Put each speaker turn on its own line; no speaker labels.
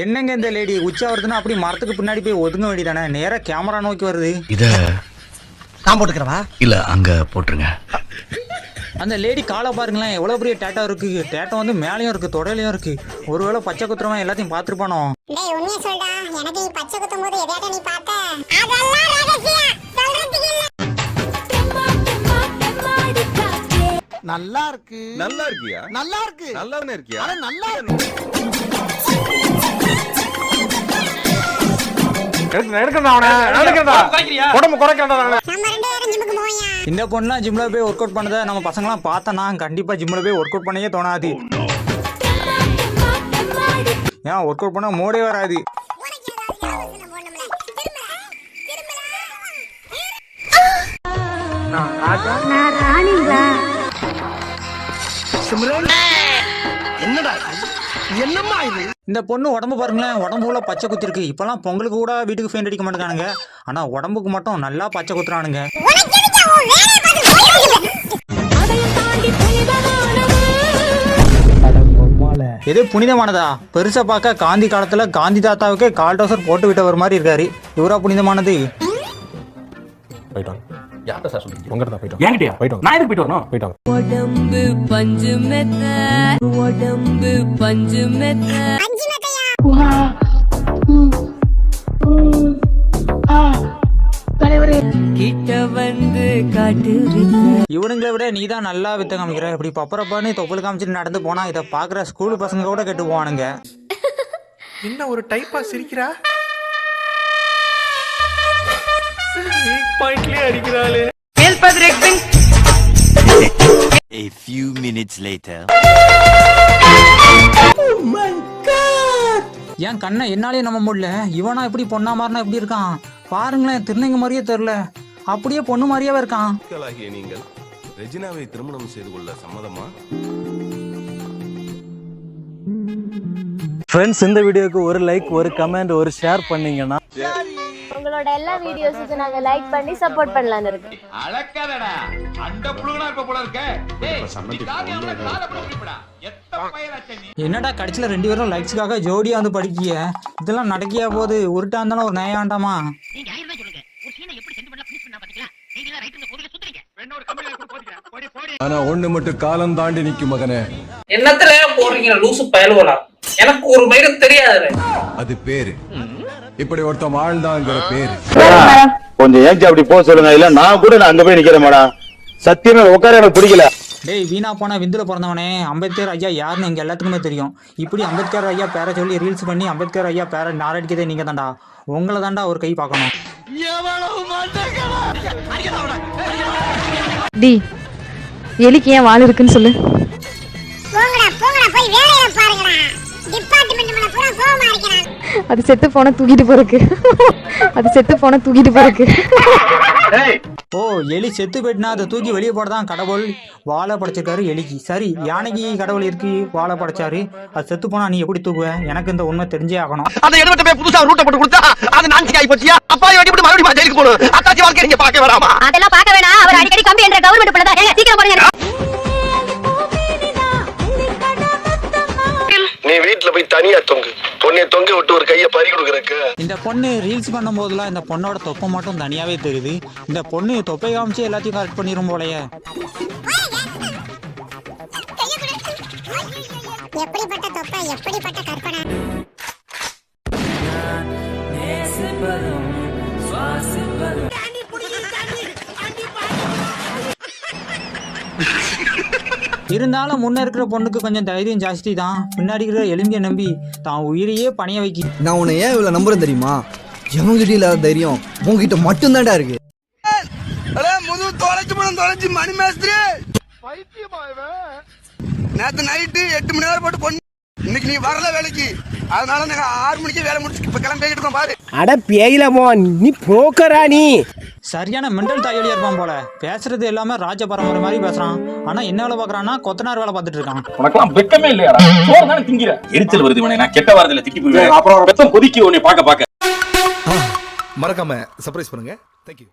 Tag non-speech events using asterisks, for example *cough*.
எங்க இந்த லேடி உச்சா வருதுன்னா அப்படி மரத்துக்கு பின்னாடி போய் ஒதுங்க வேண்டியதானே? நேரா கேமரா நோக்கி வருது.
இத
நான் போட்டுக்கிறவா?
இல்ல அங்க போட்டுருங்க.
அந்த லேடி காலை பாருங்களேன் எவ்வளவு பெரிய டேட்டா இருக்கு. டேட்டா வந்து மேலேயும் இருக்கு தொடையிலையும் இருக்கு. ஒருவேளை பச்சை குத்துறவன் எல்லாத்தையும் பார்த்துருப்பானோ?
டேய் உண்மையை சொல்டா. எனக்கு நீ பச்சை குத்தும் போது எதையாட்ட நீ பார்த்த? அதெல்லாம்
நல்லா இருக்கு
நல்லா இருக்கியா?
நல்லா இருக்கு.
நல்லா தானே இருக்கியா
அட நல்லா இருக்கு
நம்ம ரெண்டு பேரும் ஜிம்முக்கு போயா
இந்த பொண்ணுலாம் ஜிம்ல போய் ஒர்க் அவுட் பண்ணதை நம்ம பசங்களாம் பார்த்தனா கண்டிப்பா ஜிம்ல போய் ஒர்க் அவுட் பண்ணவே தோணாது ஏன் ஒர்க் அவுட் பண்ணா மோடே வராது.
ஏதாவது யோசனை போடணும்ல. திரும்ப
என்னடா இது? என்னம்மா இது?
இந்த பொண்ணு உடம்பு பாருங்களேன் உடம்பு ஃபுல்லாக பச்சை குத்திருக்கு. இப்போலாம் பொங்கலுக்கு கூட வீட்டுக்கு ஃபெயிண்ட் அடிக்க மாட்டேங்கானுங்க ஆனால் உடம்புக்கு மட்டும் நல்லா பச்சை குத்துறானுங்க. எது புனிதமானதா? பெருசா பார்க்க காந்தி காலத்துல காந்தி தாத்தாவுக்கே கால் டோசர் போட்டு விட்டவர் மாதிரி இருக்காரு. இவரா புனிதமானது?
என்கிட்டயா? நான் எதுக்கு போயிட்டு வரணும்?
உடம்பு பஞ்சு மெத்த. உடம்பு பஞ்சு மெத்த.
அஞ்சு மெத்தையா?
கிட்ட வந்து காட்டு
இவனுங்களை விட நீ தான் நல்லா வித்த காமிக்கிற. இப்படி பப்பரப்பான்னு தொப்புள் காமிச்சிட்டு நடந்து போனா இதை பாக்குற ஸ்கூல் பசங்க கூட கெட்டு போவானுங்க.
என்ன ஒரு டைப்பா சிரிக்கிறா? *laughs*
A few minutes later.
ஏன் கண்ணை என்னாலே நம்ப முடியல? இவனா இப்படி பொண்ணா மாறினா எப்படி இருக்கான்? பாருங்களேன் திருநங்க மாதிரியே தெரில அப்படியே பொண்ணு மாதிரியே இருக்கான்.
நீங்கள் ரெஜினாவை திருமணம் செய்து கொள்ள சம்மதமா?
ஃப்ரெண்ட்ஸ் இந்த வீடியோக்கு ஒரு லைக் ஒரு கமெண்ட் ஒரு ஷேர் பண்ணீங்கன்னா
உங்களோட எல்லா வீடியோஸுக்கு நாங்க லைக் பண்ணி சப்போர்ட் பண்ணலாம்னு இருக்கு.
என்னடா கடைசியில் ரெண்டு பேரும் லைக்ஸுக்காக ஜோடியா வந்து படிக்கிய? இதெல்லாம் நடக்கியா போது உருட்டா இருந்தாலும் ஒரு நயாண்டாமா
ஆனா ஒண்ணு மட்டும் காலம் தாண்டி நிக்கும் மகனே.
என்னத்துல போடுறீங்க? லூசு பயலுவலா. எனக்கு ஒரு மயிரும் தெரியாது
அது பேரு. இப்படி ஒருத்தன் வாழ்ந்தாங்கிற பேரு.
கொஞ்சம் ஏஞ்சி அப்படி போக சொல்லுங்க. இல்ல நான் கூட நான் அங்க போய் நிக்கிறேன் மேடம் சத்தியமா உட்கார எனக்கு பிடிக்கல.
டேய் வீணா போன விந்துல பிறந்தவனே. அம்பேத்கர் ஐயா யாருன்னு எங்க எல்லாத்துக்குமே தெரியும். இப்படி அம்பேத்கர் ஐயா பேரை சொல்லி ரீல்ஸ் பண்ணி அம்பேத்கர் ஐயா பேரை நாரடிக்கதே நீங்க தான்டா. உங்களை தான்டா ஒரு கை பார்க்கணும்.
டி எலிக்கு ஏன் வால் இருக்குன்னு சொல்லு. அது செத்து போன தூக்கிட்டு போறக்கு அது செத்து போன தூக்கிட்டு போறக்கு
ஓ எலி செத்து போயிட்டுனா அதை தூக்கி வெளியே போடதான் கடவுள் வாழை படைச்சிருக்காரு. எலிக்கு. சரி யானைக்கு கடவுள் இருக்கு வாழை படைச்சாரு. அது செத்து போனா நீ எப்படி தூக்குவ? எனக்கு இந்த உண்மை தெரிஞ்சே ஆகணும்.
அந்த எடுபட்ட போய் புதுசா ரூட்டை போட்டு கொடுத்தா அது நான்சி ஆகி போச்சியா? அப்பா வெட்டி போட்டு மறுபடியும் ஜெயிலுக்கு போகணும். அத்தாச்சி வாழ்க்கை நீங்க பார்க்க வேணாமா?
அதெல்லாம்
தனியா தொங்கு. பொண்ணை தொங்க விட்டு ஒரு கைய பறி கொடுக்கறக்கு.
இந்த பொண்ணு ரீல்ஸ் பண்ணும் போதெல்லாம் இந்த பொண்ணோட தொப்பை மட்டும் தனியாவே தெரியுது. இந்த பொண்ணு தொப்பை காமிச்சு எல்லாத்தையும் கரெக்ட் பண்ணிரும் போலயே.
எப்படிப்பட்ட தொப்பை எப்படிப்பட்ட கற்பனை?
இருந்தாலும் முன்ன இருக்கிற பொண்ணுக்கு கொஞ்சம் தைரியம் ஜாஸ்தி தான் பின்னாடி இருக்கிற எலும்பியை நம்பி தான் உயிரையே பணிய வைக்கி
நான் உன்னை ஏன் இவ்வளவு நம்புறேன் தெரியுமா? எவங்கிட்ட இல்லாத தைரியம் உன்கிட்ட மட்டும்தான்டா இருக்கு.
முது தொலைச்சு மணி தொலைச்சு மணி மேஸ்திரி. நேத்து நைட்டு எட்டு மணி நேரம் போட்டு பொண்ணு இன்னைக்கு நீ வரல வேலைக்கு. அதனால நாங்க ஆறு மணிக்கு வேலை முடிச்சு இப்ப கிளம்பிட்டு இருக்கோம் பாரு.
அட பேயில நீ புரோக்கரா நீ?
சரியான மென்டல் தாயலியா இருப்பான் போல. பேசுறது எல்லாமே ராஜ பரம்பரை மாதிரி பேசுறான். ஆனா என்ன வேலை பாக்குறான்னா கொத்தனார் வேலை பார்த்துட்டு இருக்கான்.
உனக்கெல்லாம் வெக்கமே இல்லையாடா? சோறு தானே திங்கிற? எரிச்சல் வருது இவனை நான் கெட்ட வாரத்துல திட்டி போயிருவேன் அப்புறம் வெத்தம் கொதிக்க உன்னை பார்க்க பார்க்க.
மறக்காம சர்ப்ரைஸ் பண்ணுங்க. தேங்க்யூ